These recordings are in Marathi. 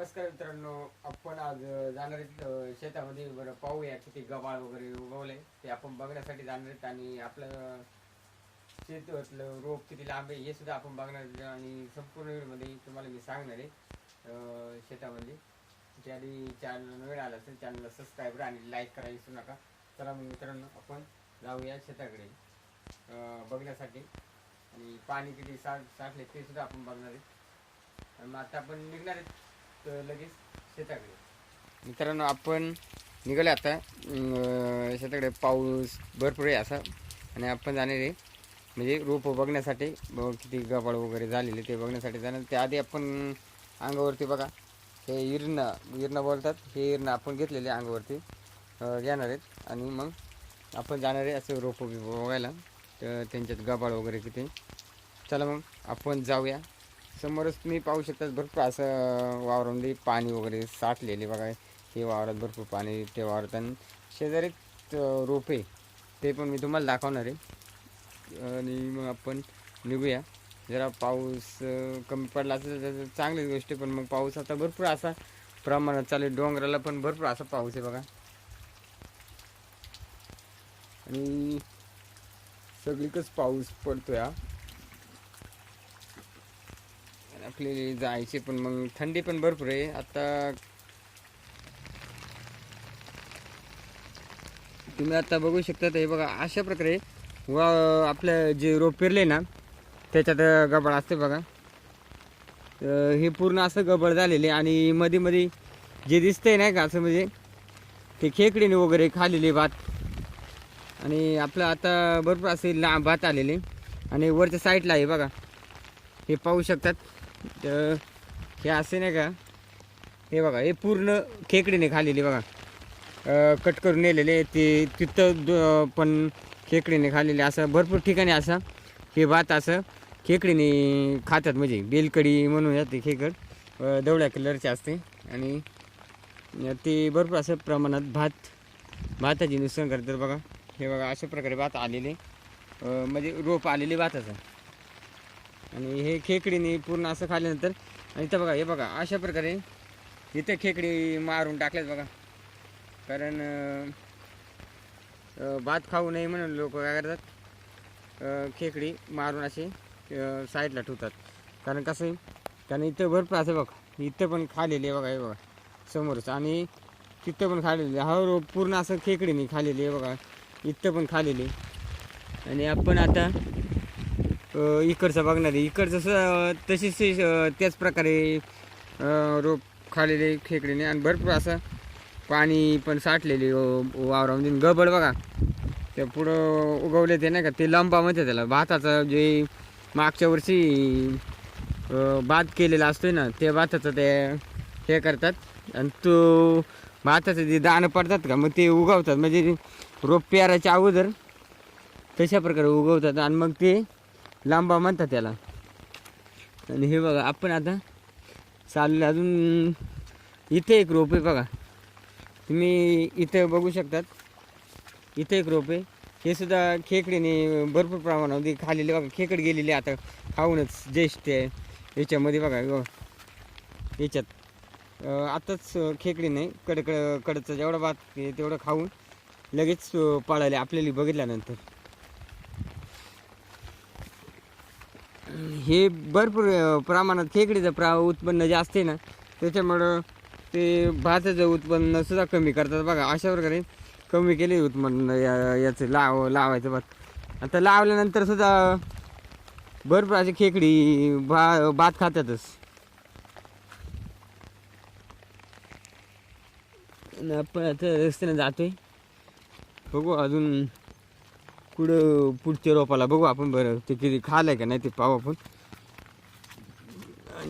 नमस्कार मित्रांनो आपण आज जाणार आहेत शेतामध्ये बरं पाहूया किती गवाळ वगैरे उगवले. ते आपण बघण्यासाठी जाणार आहेत आणि आपलं शेतातलं रोप किती लांब आहे हे सुद्धा आपण बघणार आणि संपूर्ण वेळमध्ये तुम्हाला मी सांगणार आहे शेतामध्ये. ज्याने चॅनल वेळ आला असेल चॅनलला सबस्क्राईब आणि लाईक करा विसरू नका. चला मग मित्रांनो आपण जाऊया शेताकडे बघण्यासाठी. आणि पाणी किती साठ साठले ते सुद्धा आपण बघणार आहे. आणि मग आता आपण निघणार आहेत. तर लगेच शेताकडे. मित्रांनो आपण निघाले आता. अं, शेताकडे पाऊस भरपूर आहे असा. आणि आपण जाणार आहे. म्हणजे रोपं बघण्यासाठी. बघ किती गबाळ वगैरे झालेले ते बघण्यासाठी जाणार. त्याआधी आपण अंगावरती बघा. हे इरणं इरणं बोलतात. हे इरणं आपण घेतलेले अंगावरती. अं, घेणार आहेत. आणि मग आपण जाणार आहे असं रोपं बी बघायला. तर त्यांच्यात गबाळ वगैरे किती. चला मग आपण जाऊया. समोरच तुम्ही पाहू शकता भरपूर असं वावरामध्ये पाणी वगैरे साठलेले बघा. हे वावरात भरपूर पाणी ते वावरात आणि शेजारीच रोपे. ते पण मी तुम्हाला दाखवणार आहे. आणि मग आपण निघूया. जरा पाऊस कमी पडला असेल तर चांगलीच गोष्ट पण मग पाऊस आता भरपूर असा प्रमाणात चालू आहे. डोंगराला पण भरपूर असा पाऊस आहे बघा. आणि सगळीकच पाऊस पडतो या आणि जायचे पण मग थंडी पण भरपूर आहे. आता तुम्ही आता बघू शकता हे बघा अशा प्रकारे वा आपलं जे रोप पेरले ना त्याच्यात गबळ असते बघा. तर हे पूर्ण असं गबळ झालेले आणि मध्ये मध्ये जे दिसतंय नाही का असं म्हणजे ते खेकडीने वगैरे खालेले भात. आणि आपलं आता भरपूर असे लांब भात आलेले. आणि वरच्या साईडला आहे बघा. हे पाहू शकतात. तर हे असे नाही का? हे बघा हे पूर्ण खेकडीने खालेली बघा. कट करून नेलेले ते तिथं पण खेकडीने खालेले असं भरपूर ठिकाणी असं हे भात असं खेकडीने खातात म्हणजे बेलकडी म्हणून जाते खेकड दवळ्या कलरचे असते. आणि ते भरपूर असं प्रमाणात भात भाताची नुकसान करतात बघा. हे बघा अशा प्रकारे भात आलेले. म्हणजे रोप आलेले भाताचं. आणि हे खेकडीने पूर्ण असं खाल्ल्यानंतर आणि इथं बघा हे बघा अशा प्रकारे इथं खेकडी मारून टाकल्यात बघा. कारण भात खाऊ नये म्हणून लोक काय करतात खेकडी मारून असे साईडला ठेवतात. कारण कसं आहे कारण इथं भरपूर असं बघा इथं पण खालेली आहे बघा हे बघा समोरच. आणि तिथं पण खालेली आहे. हा रोप पूर्ण असं खेकडीने खालेली आहे बघा इथं पण खालेली आणि आपण आता इकडचं बघणार आहे इकडचं स- तशीच त्याच प्रकारे रोप खालेले खेकडीने आणि भरपूर असं पाणी पण साठलेले वावरामध्ये. गबड बघा ते पुढं उगवले ते नाही का ते लंबा म्हणते त्याला. भाताचं जे मागच्या वर्षी भात केलेला असतोय ना ते भाताचं ते हे करतात. आणि तो भाताचं जे दाणं पडतात का मग ते उगवतात. म्हणजे रोप पेराच्या अगोदर तशा प्रकारे उगवतात. आणि मग ते लांबा म्हणतात त्याला. आणि हे बघा आपण आता चाललं अजून इथे एक रोप आहे बघा. तुम्ही इथे बघू शकतात. इथे एक रोप आहे. हे सुद्धा खेकडीने भरपूर प्रमाणामध्ये खालेले बघा खेकड गेलेले आता. खाऊनच ज्येष्ठ आहे. याच्यामध्ये बघा याच्यात आताच खेकडी नाही कडकड कडचं जेवढं भात आहे तेवढं खाऊन लगेच पाळायला पळाले आपल्याला बघितल्यानंतर. हे भरपूर प्रमाणात खेकडीचं प्रा उत्पन्न जास्त आहे ना. त्याच्यामुळं ते भाताचं उत्पन्न सुद्धा कमी करतात बघा. अशा प्रकारे कमी केले उत्पन्न या याचं लाव लावायचं भात. आता लावल्यानंतर सुद्धा भरपूर असे खेकडी भा भात खातातच. आपण आता रस्त्याने जातोय. बघू अजून कुठं पुढच्या रोपाला बघू आपण बरं. ते किती खालंय का नाही ते पाहू आपण.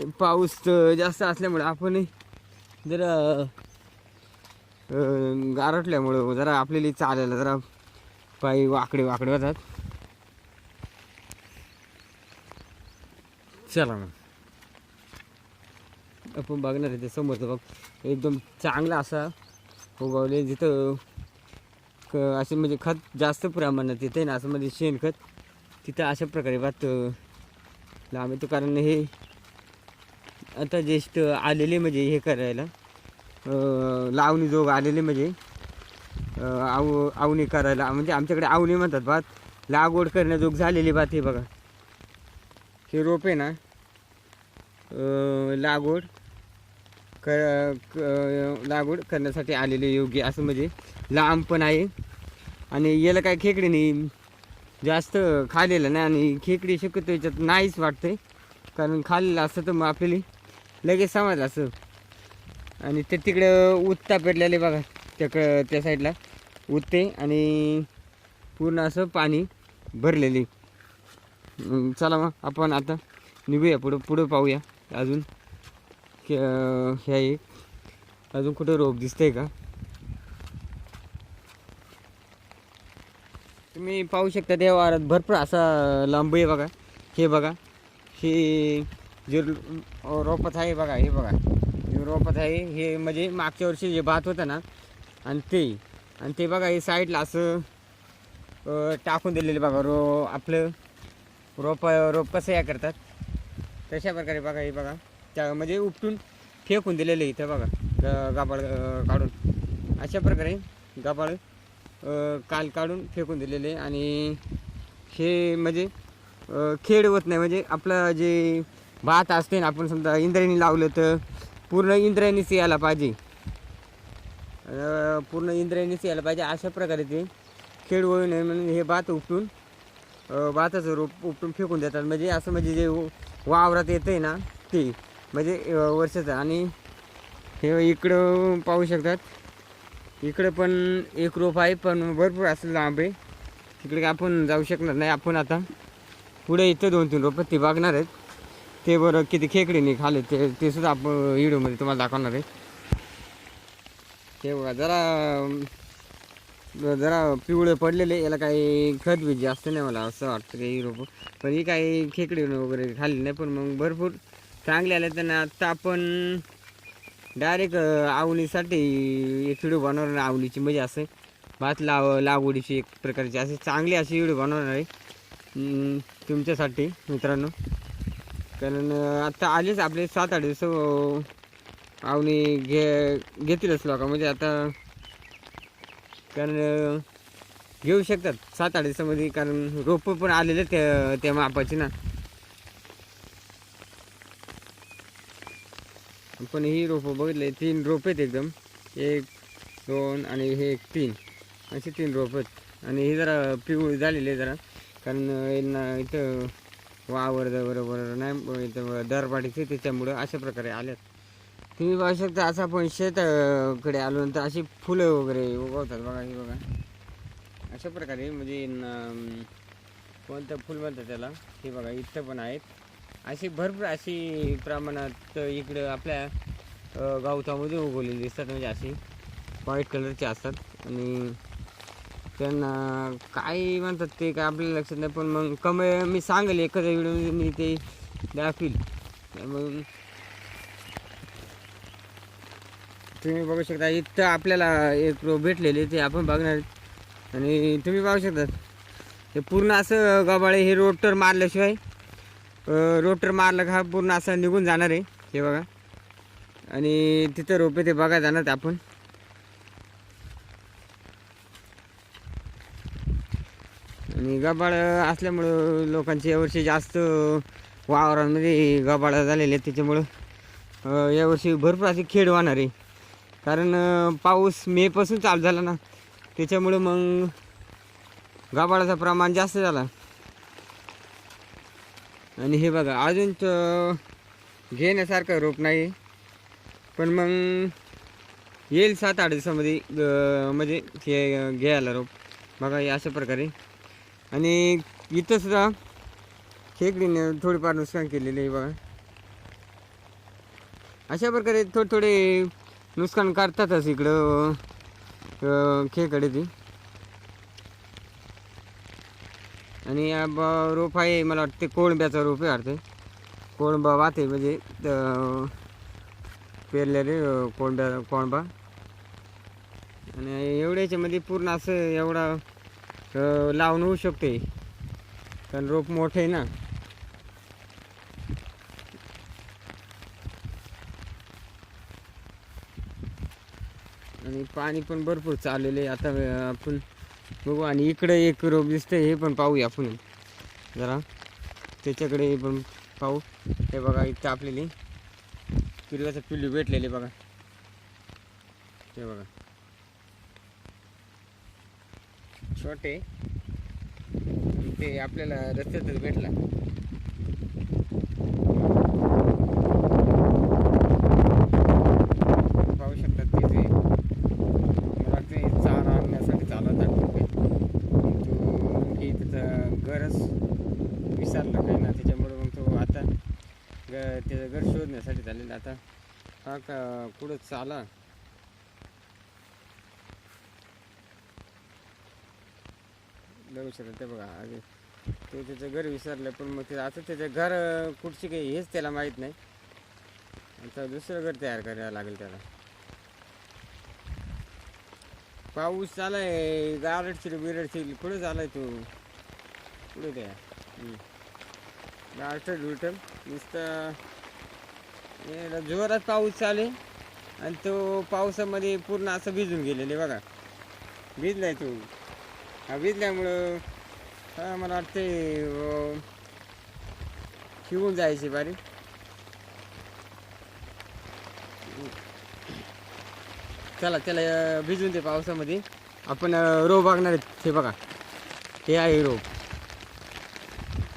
आणि पाऊस जास्त असल्यामुळे आपण जरा गारटल्यामुळं जरा आपल्याला चालायला जरा पायी वाकडे वाकडे होतात. चला मग. आपण बघणार आहे ते समोरचं बघ. एकदम चांगला असा उगवले जिथं क असे म्हणजे खत जास्त प्रमाणात येते ना असं म्हणजे शेणखत तिथं अशा प्रकारे भात लांब येतो. कारण हे आता ज्येष्ठ आलेले म्हणजे हे करायला. लावणी जोग आलेले म्हणजे आव आवणी करायला. म्हणजे आमच्याकडे आवणी म्हणतात भात लागवड करण्याजोग झालेली भात हे बघा. हे रोप आहे ना. लागवड क क- लागवड करण्यासाठी आलेले योग्य असं म्हणजे लांब पण आहे. आणि याला काय खेकडी नाही. जास्त खालेलं नाही आणि खेकडी शक्यतो याच्यात नाहीच वाटते कारण खाल्लेलं असतं तर मग आपल्याला लगेच समजलं असं. आणि ते तिकडं उत्ता पेटलेले बघा त्या क त्या साईडला. उत्ते आणि पूर्ण असं पाणी भरलेले. चला मग आपण आता निघूया पुढं पुढं पाहूया. अजून ह्या एक अजून कुठं रोप दिसतंय का? तुम्ही पाहू शकता त्या वारात भरपूर असा लांब आहे बघा. हे बघा हे जे रोपत आहे बघा हे बघा. हे रोपत आहे हे म्हणजे मागच्या वर्षी जे भात होतं ना आणि ते आणि ते बघा हे साईडला असं टाकून दिलेले बघा रो आपलं रोप रोप कसं या करतात. तशा प्रकारे बघा हे बघा. त्या म्हणजे उपटून फेकून दिलेले इथं बघा गाबाळ काढून. अशा प्रकारे गाबाळ काल काढून फेकून दिलेले आणि हे म्हणजे खेड होत नाही म्हणजे आपलं जे भात असते ना आपण समजा इंद्रायणी लावलं तर पूर्ण इंद्रायणीच यायला पाहिजे. पूर्ण इंद्रायणीच यायला पाहिजे. अशा प्रकारे ते खेड होऊ नये म्हणून हे भात उपटून भाताचं रोप उपटून फेकून देतात. म्हणजे असं म्हणजे जे वावरात येतं आहे ना ते म्हणजे वर्षाचं. आणि हे इकडं पाहू शकतात. इकडं पण एक रोप आहे पण भरपूर असं लांब आहे. तिकडे आपण जाऊ शकणार नाही. आपण आता पुढे इथं दोन तीन रोपं ते बघणार आहेत. ते बरं किती खेकडीने खाले ते ते सुद्धा आपण व्हिडिओमध्ये तुम्हाला दाखवणार आहे. ते बघा जरा जरा पिवळे पडलेले याला काही खत बीज जास्त नाही मला असं वाटतं की ही रोपं. पण ही काही खेकडे वगैरे खाल्ली नाही पण मग भरपूर चांगले आले त्यांना आत्ता आपण डायरेक्ट आवलीसाठी एक व्हिडिओ बनवणार आवलीची म्हणजे असं. भात लाव लागवडीची एक प्रकारची असे चांगली अशी व्हिडिओ बनवणार आहे. तुमच्यासाठी मित्रांनो. कारण आता आत्ता आलेच आपले सात आठ दिवस अं, आवनी घे घेतीलच लोक. म्हणजे आता कारण घेऊ शकतात. सात आठ दिवसामध्ये कारण रोपं पण आलेले त्या त्या मापाची ना. पण ही रोपं बघितले तीन रोप आहेत एकदम. एक दोन आणि हे एक तीन. असे तीन रोप आहेत. आणि हे जरा पिवळी झालेली आहे जरा. कारण यांना इथं वावर बरोबर नाही इथं दरपाटीचे त्याच्यामुळं अशा प्रकारे आल्यात. तुम्ही पाहू शकता असं आपण शेताकडे आलो नंतर अशी फुलं वगैरे उगवतात बघा हे बघा. अशा प्रकारे म्हणजे कोणतं फुल म्हणतात त्याला हे बघा इथं पण आहेत. अशी भरपूर अशी प्रमाणात इकडं आपल्या गावतामध्ये उगवलेली दिसतात म्हणजे अशी व्हाईट कलरची असतात. आणि त्यांना काय म्हणतात ते काय आपल्याला लक्षात नाही पण मग कमी मी सांगेल एखाद्या व्हिडिओमध्ये मी ते दाखवील. मग तुम्ही बघू शकता इथं आपल्याला एक रो भेटलेले ते आपण बघणार आणि तुम्ही पाहू शकता हे पूर्ण असं गबाळे हे रोटर मारल्याशिवाय रोटर मारलं का पूर्ण असं निघून जाणार आहे हे बघा. आणि तिथं रोपे ते बघा जाणार आपण. आणि गबाळ असल्यामुळं लोकांची यावर्षी जास्त वावरांमध्ये गबाळ झालेले आहेत त्याच्यामुळं यावर्षी भरपूर असे खेड होणार आहे. कारण पाऊस मेपासून चालू झाला ना त्याच्यामुळं मग गबाळाचं प्रमाण जास्त झाला. आणि हे बघा अजून तर घेण्यासारखं रोप नाही. पण मग येईल सात आठ दिवसामध्ये म्हणजे हे घ्यायला रोप. बघा अशा प्रकारे. आणि इथं सुद्धा खेकडीने थोडीफार नुकसान केलेलं आहे बघा. अशा प्रकारे थोडे थोडे नुकसान करतातच इकडं खेकडे ती. आणि या रोप आहे मला वाटते कोळंब्याचा रोप आहे वाटते. कोळंबा वाते म्हणजे पेरलेले कोळंब्या कोळंबा. आणि एवढ्याच्यामध्ये पूर्ण असं एवढा तर लावून होऊ शकते. कारण रोप मोठे ना. आणि पाणी पण भरपूर चाललेलं आहे. आता आपण बघू. आणि इकडे एक रोप दिसते हे पण पाहूया आपण. जरा. त्याच्याकडे पण पाहू. हे बघा इथं आपलेली पिल्लाचं पिल्लू भेटलेले बघा. ते बघा. छोटे आणि ते आपल्याला रस्त्यातच भेटला. पाहू शकतात ते जे मला वाटतं चारा आणण्यासाठी चालत आहे. तो की त्याचं गरज विसरला काय ना त्याच्यामुळे मग तो आता ग त्याचं घर शोधण्यासाठी चाललेला आता हा का कुठं चाला. बघू शकत ते बघा. आधी ते त्याचं घर विसरलं पण मग ते आता त्याचं घर कुठची काही हेच त्याला माहीत नाही. आता दुसरं घर तयार करायला लागेल त्याला. पाऊस चालाय गारडशील बिरडशील कुठं चालाय तू. कुठे त्या गारठट बिरटल नुसतं जोरात पाऊस चाले आणि तो पावसामध्ये पूर्ण असं भिजून गेलेले बघा. भिजलाय तू. हा भिजल्यामुळं हा मला वाटते शिवून जायची बारी चला त्याला भिजून दे पावसामध्ये. आपण रोप बघणार आहेत हे बघा. हे आहे रोप.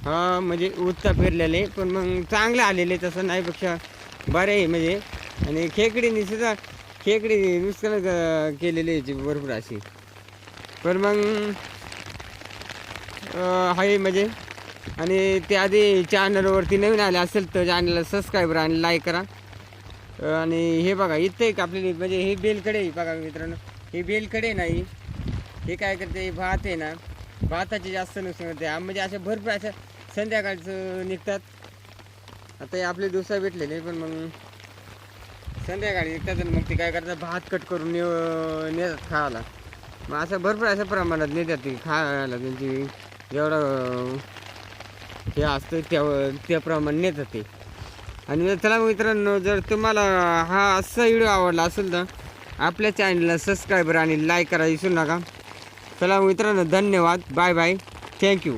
हा म्हणजे उत्ता पेरलेले पण मग चांगले आलेले तसं नाहीपेक्षा बरे आहे म्हणजे. आणि खेकडीने सुद्धा खेकडी नुकसान केलेली आहे भरपूर अशी. पण मग आहे म्हणजे. आणि ते आधी चॅनलवरती नवीन आले असेल तर चॅनलला सबस्क्राईबर आणि लाईक करा. आणि हे बघा इथं एक आपल्याला म्हणजे हे बेलकडे आहे बघा मित्रांनो. हे बेलकडे नाही. हे काय करते भात आहे ना. भाताचे जास्त नुकसान होते. म्हणजे अशा भरपूर अशा संध्याकाळचं निघतात. आता हे आपले दिवसा भेटलेले पण मग संध्याकाळी निघतात आणि मग ते काय करतात भात कट करून ने- नेतात खायला. मग असं भरपूर अशा प्रमाणात नेतात म्हणजे ते खायला त्यांची जेवढं हे असतं त्या त्याप्रमाणे नेतात ते आणि चला मित्रांनो जर तुम्हाला हा असा व्हिडिओ आवडला असेल तर आपल्या चॅनलला सबस्क्राईबर आणि लाईक करा विसरू नका. चला मित्रांनो धन्यवाद. Bye bye thank you